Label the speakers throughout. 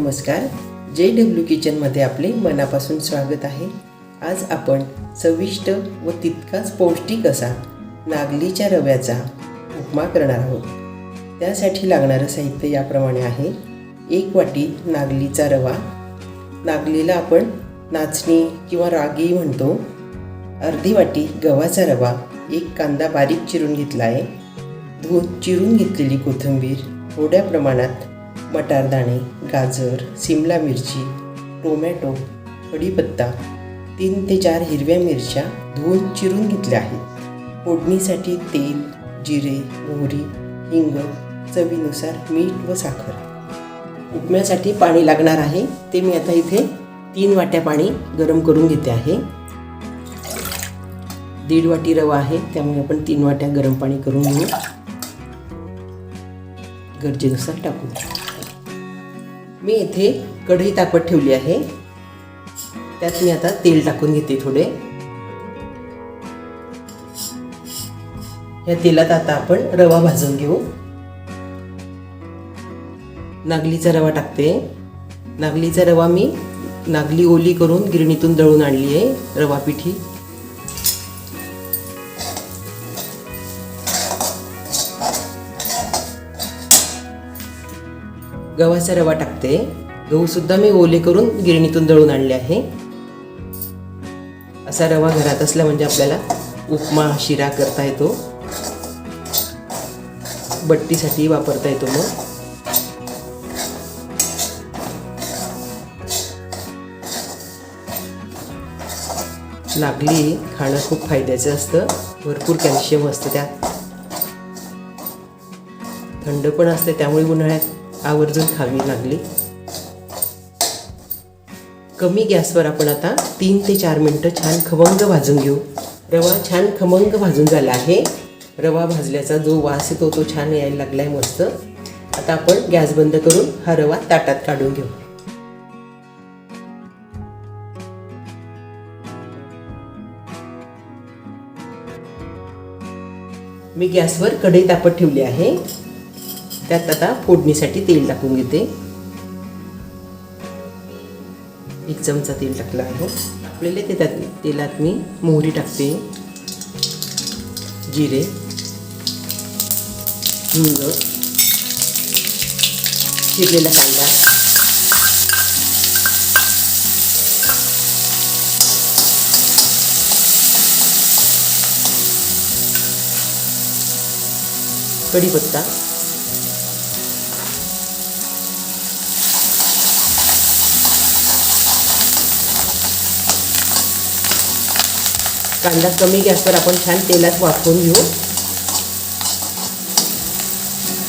Speaker 1: नमस्कार. J W किचनमध्ये आपले मनापासून स्वागत आहे. आज आपण चविष्ट व तितकाच पौष्टिक असा नागलीच्या रव्याचा उपमा करणार आहोत. त्यासाठी लागणारं साहित्य याप्रमाणे आहे एक वाटी नागलीचा रवा. नागलीला आपण नाचणी किंवा रागी म्हणतो. अर्धी वाटी गव्हाचा रवा एक कांदा बारीक चिरून घेतला आहे धुवून चिरून घेतलेली कोथिंबीर थोड्या प्रमाणात मटारदाणे गाजर सिमला मिरची टोमॅटो कढीपत्ता तीन ते चार हिरव्या मिरच्या धुवून चिरून घेतल्या आहेत. फोडणीसाठी तेल जिरे मोहरी हिंग चवीनुसार मीठ व साखर. उपम्यासाठी पाणी लागणार आहे. ते मी आता इथे तीन वाट्या पाणी गरम करून घेते आहे. दीड वाटी रवा आहे. त्यामुळे आपण तीन वाट्या गरम पाणी करून घेऊ. गरजेनुसार टाकू. मी इथे कढई तापत ठेवली आहे. त्यात मी आता तेल टाकून घेते थोडे. या तेलात आता आपण रवा भाजून घेऊ. नागलीचा रवा टाकते. नागलीचा रवा मी नागली ओली करून गिरणीतून दळून आणली आहे. रवा पिठी गव्हाचा रवा टाकते. गहूसुद्धा मी ओले करून गिरणीतून दळून आणले आहे. असा रवा घरात असला म्हणजे आपल्याला उपमा शिरा करता येतो. बट्टीसाठी वापरता येतो मग. लागली खाणं खूप फायद्याचं असतं. भरपूर कॅल्शियम असतं त्यात. थंड पण असते त्यामुळे उन्हाळ्यात आवर्जून खावी लागली. कमी गॅसवर आपण आता तीन ते चार मिनटं छान खमंग भाजून घेऊ. रवा छान खमंग भाजून झाला आहे. रवा भाजल्याचा जो वास येतो तो छान यायला लागलाय मस्त. आता आपण गॅस बंद करून हा रवा ताटात काढून घेऊ. मी गॅसवर कढई तापत ठेवली आहे. त्यात आता फोडणीसाठी तेल टाकून घेते. एक चमचा तेल टाकला आहे. आपल्याला ते त्यात तेलात मी मोहरी टाकते. जिरे. हिंग. चिरलेला कांदा. कढीपत्ता. कांदा कमी गॅसवर आपण छान तेलात वाफवून घेऊ.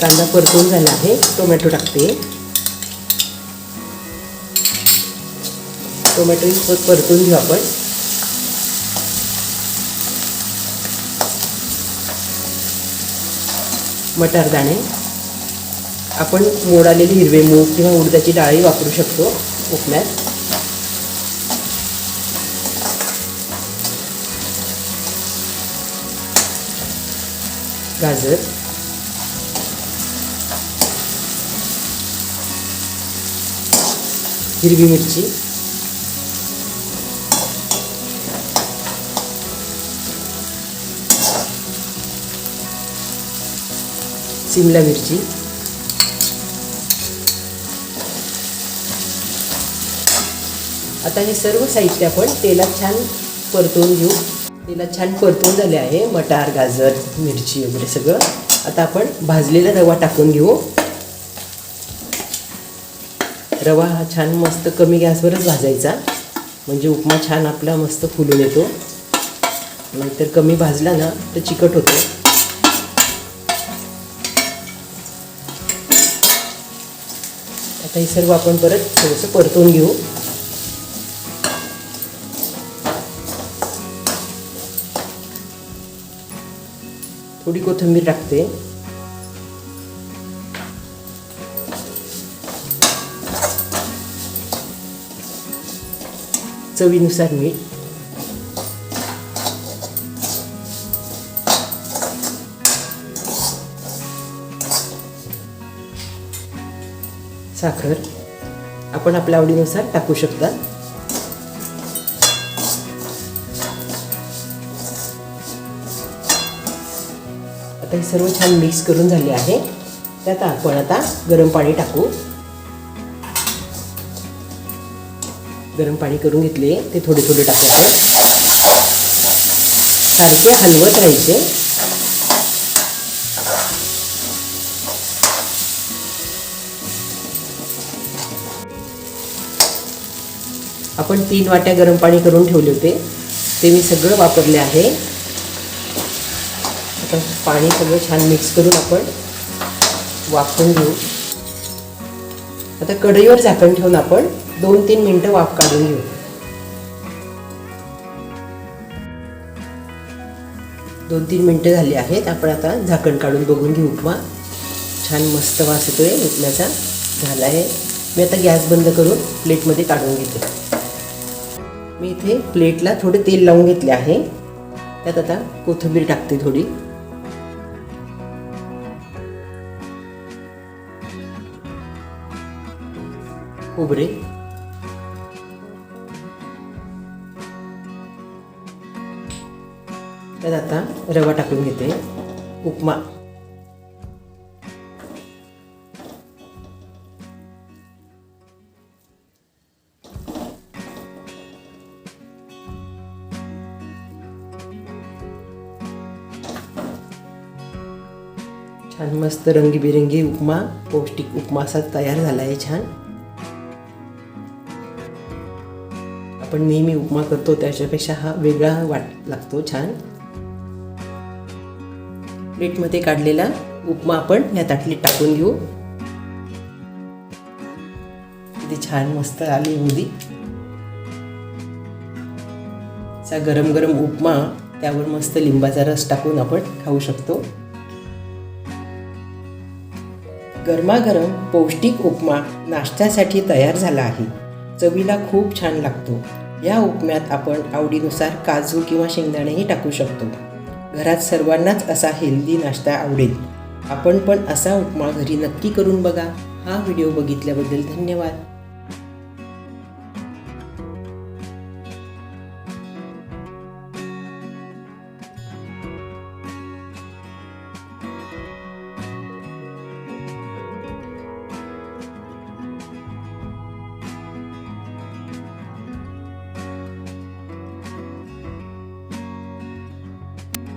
Speaker 1: कांदा परतून झाला आहे. टोमॅटो टाकते. टोमॅटो परतून घेऊ आपण. मटार दाणे आपण मोड आलेले हिरवे मूग किंवा उडदाची डाळी वापरू शकतो उपण्यात गाजर. हिरवी मिरची. सिमला मिरची. आता हे सर्व साहित्य आपण तेलात छान परतवून घेऊ. तिला छान परतून झाले आहे. मटार गाजर मिरची वगैरे सगळं. आता आपण भाजलेला रवा टाकून घेऊ. रवा हा छान मस्त कमी गॅसवरच भाजायचा. म्हणजे उपमा छान आपला मस्त फुलून येतो. नाहीतर कमी भाजला ना तर चिकट होतो. आता हे सर्व आपण परत थोडंसं परतून घेऊ. थोडी कोथिंबीर टाकते चवीनुसार मीठ साखर आपण आपल्या आवडीनुसार टाकू शकता आता हे सर्व छान मिक्स करून झाले आहे. त्यात आपण आता गरम पाणी टाकू. गरम पाणी करून घेतले ते थोडे थोडे टाकायचे. सारखे हलवत राहायचे. आपण तीन वाट्या गरम पाणी करून ठेवले होते. ते मी सगळं वापरले आहे. आता पाणी सगळं छान मिक्स करून आपण वाफवून घेऊ. आता कढईवर झाकण ठेवून आपण दोन तीन मिनटं वाफ काढून घेऊ. दोन तीन मिनटं झाली आहेत आपण आता झाकण काढून बघून घेऊ उपमा. छान मस्त वास येतोय उपम्याचा झाला आहे मी आता गॅस बंद करून प्लेटमध्ये काढून घेते. मी इथे प्लेटला थोडे तेल लावून घेतले आहे. त्यात आता कोथिंबीर टाकते थोडी. खोबरे त्यात आता रवा टाकून घेते. उपमा. छान मस्त रंगीबिरंगी उपमा पौष्टिक उपमा असा तयार झाला आहे छान. आपण नेहमी उपमा करतो त्याच्यापेक्षा हा वेगळा वाट लागतो छान. प्लेटमध्ये काढलेला उपमा आपण या ताटलीत टाकून घेऊ. किती छान मस्त आली होती चा गरम गरम उपमा त्यावर मस्त लिंबाचा रस टाकून आपण खाऊ शकतो. गरमागरम पौष्टिक उपमा नाश्त्यासाठी तयार झाला आहे. चवीला खूप छान लागतो. या उपम्यात आपण आवडीनुसार काजू किंवा शेंगदाणेही टाकू शकतो. घरात सर्वांनाच असा हेल्दी नाश्ता आवडेल. आपण पण असा उपमा घरी नक्की करून बघा. हा व्हिडिओ बघितल्याबद्दल धन्यवाद.